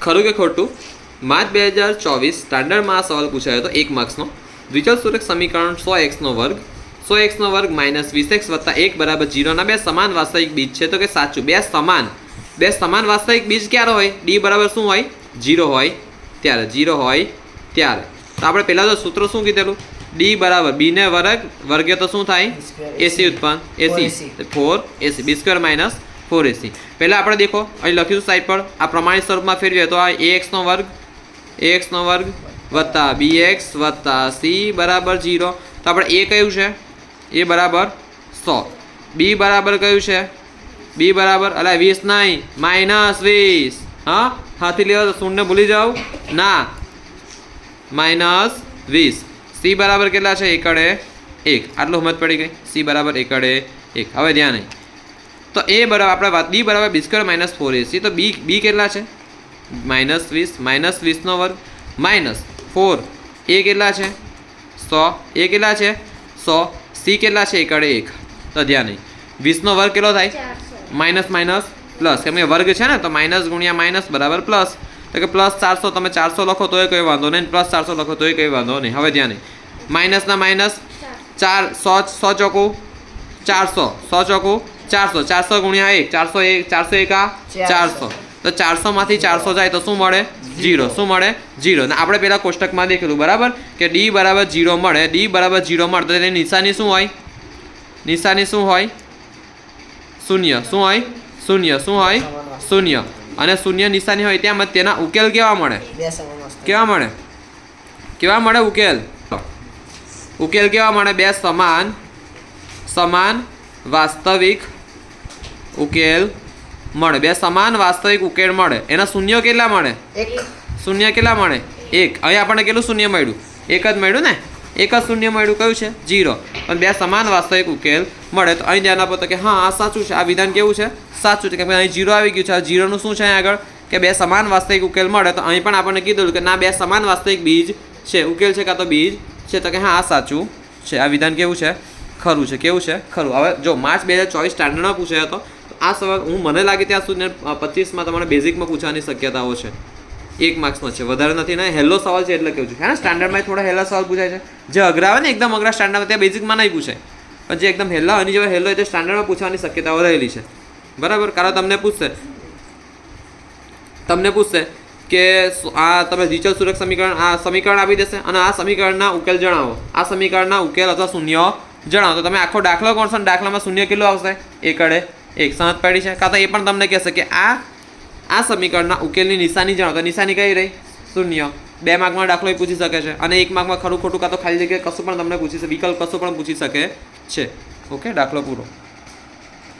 ખરું કે ખોટું. માર્ચ બે હજાર ચોવીસ સ્ટાન્ડર્ડમાં આ સવાલ પૂછાયો હતો એક માર્ક્સનો. દ્વિચલ સુરક્ષ સમીકરણ સો એક્સનો વર્ગ. સો એક્સનો વર્ગ માઇનસ વીસ એક્સ વત્તા એક બરાબર જીરોના બે સમાન વાસ્તવિક બીજ છે તો કે સાચું. બે સમાન. બે સમાન વાસ્તવિક બીજ ક્યારે હોય? ડી બરાબર શું હોય? જીરો હોય. ત્યારે જીરો હોય ત્યારે. તો આપણે પહેલાં તો સૂત્ર શું કીધેલું? ડી બરાબર બીને વર્ગ. વર્ગે તો શું થાય? એસી ઉત્પન્ન. AC. Four AC. B square minus four AC પહેલાં આપણે દેખો, અહીં લખ્યું સાઈડ પર, આ પ્રમાણિત સ્વરૂપમાં ફેરવીએ તો આ એ એક્સનો વર્ગ એક્સનો વર્ગ વત્તા બી એક્સ વત્તા સી બરાબર જીરો તો આપણે એ કયું છે? એ બરાબર સો. બી બરાબર કયું છે? બી બરાબર, અલા વીસ નહીં માઇનસ વીસ. હા? હાથી લેવા શૂન્ય ભૂલી જાઓ. ના. માઇનસ વીસ. સી બરાબર કેટલા છે? એકડે એક. આટલું સમજ પડી ગઈ? સી બરાબર એકડે એક. હવે ધ્યાન નહીં તો એ બરાબર આપણે વાત બી બરાબર B square minus four AC. તો બી બી કેટલા છે? માઇનસ વીસ માઇનસ વીસનો વર્ગ માઇનસ ફોર. એ કેટલા છે? સો. એ કેટલા છે? સો. સી કેટલા છે? એકડે એક. તો ધ્યાન નહીં વીસનો વર્ગ કેટલો થાય? Minus minus plus. કેમ કે વર્ગ છે ને તો માઇનસ ગુણ્યા માઇનસ બરાબર પ્લસ. તો કે પ્લસ ચારસો તમે ચારસો લખો તોય કંઈ વાંધો નહીં. પ્લસ ચારસો લખો તોય કંઈ વાંધો નહીં. હવે ધ્યાન નહીં માઇનસના માઇનસ ચાર સો સો ચોકું. ચારસો. સો ચોકું. ચારસો ચારસો ગુણ્યા એક ચારસો એક ચારસો એકા ચારસો. તો ચારસોમાંથી ચારસો જાય તો શું મળે? જીરો શું મળે? જીરો ને આપણે પેલા કોષ્ટકમાં દેખેલું બરાબર? કે ડી બરાબર જીરો મળે. ડી બરાબર જીરો મળે. તો તેની નિશાની શું હોય? નિશાની શું હોય? શૂન્ય. શું હોય? શૂન્ય. શું હોય? શૂન્ય. અને શૂન્ય નિશાની હોય ત્યાં તેના ઉકેલ કેવા મળે? કેવા મળે? કેવા મળે ઉકેલ? ઉકેલ કેવા મળે? બે સમાન સમાન વાસ્તવિક ઉકેલ મળે. બે સમાન વાસ્તવિક ઉકેલ મળે. એના શૂન્ય કેટલા મળે? એક. શૂન્ય કેટલા મળે? એક. અહીં આપણને કેટલું શૂન્ય મળ્યું? એક જ મળ્યું ને? એક જ શૂન્ય મળ્યું. કયું છે? જીરો પણ બે સમાન વાસ્તવિક ઉકેલ મળે. તો અહીં ધ્યાન આપો તો કે હા આ સાચું છે. આ વિધાન કેવું છે? સાચું છે. કે અહીં જીરો આવી ગયું છે. આ જીરોનું શું છે અહીં આગળ? કે બે સમાન વાસ્તવિક ઉકેલ મળે. તો અહીં પણ આપણને કીધું કે ના બે સમાન વાસ્તવિક બીજ છે. ઉકેલ છે કાં તો બીજ છે? તો કે હા આ સાચું છે. આ વિધાન કેવું છે? ખરું છે. કેવું છે? ખરું. હવે જો માર્ચ બે હજાર ચોવીસ સ્ટાન્ડર્ડમાં પૂછાયો હતો તો આ સવાલ હું, મને લાગે ત્યાં સુધી પચીસમાં તમારે બેઝિકમાં પૂછવાની શક્યતાઓ છે. એક માર્ક્સનો છે, વધારે નથી ને, હેલો સવાલ છે એટલે કહું છું. હે સ્ટાન્ડર્ડમાં થોડા હેલા સવાલ પૂછાય છે. જે અઘરા આવે ને, એકદમ અઘરા સ્ટાન્ડર્ડમાં ત્યાં બેઝિકમાં નહીં પૂછાય. પણ જે એકદમ હેલ્લા અને જેવા હેલો એટલે સ્ટાન્ડર્ડમાં પૂછવાની શક્યતાઓ રહેલી છે. બરાબર? કારણ તમને પૂછશે. તમને પૂછશે કે આ તમે રિચલ સુરક્ષ સમીકરણ, આ સમીકરણ આપી દેશે અને આ સમીકરણના ઉકેલ જણાવો. આ સમીકરણના ઉકેલ અથવા શૂન્ય જણાવો. તો તમે આખો દાખલો કોણશો ને, દાખલામાં શૂન્ય કેટલું આવશે? એકડે એક સમજ પડી છે. કાં તો એ પણ તમને કહેશે કે આ આ સમીકરણના ઉકેલની નિશાની જણાવો નિશાની કઈ રહી? શૂન્ય. બે માર્કમાં દાખલો એ પૂછી શકે છે. અને એક માર્કમાં ખરું ખોટું કાં તો ખાલી જગ્યાએ કશું પણ તમને પૂછી શકે, વિકલ્પ કશું પણ પૂછી શકે છે. ઓકે, દાખલો પૂરો.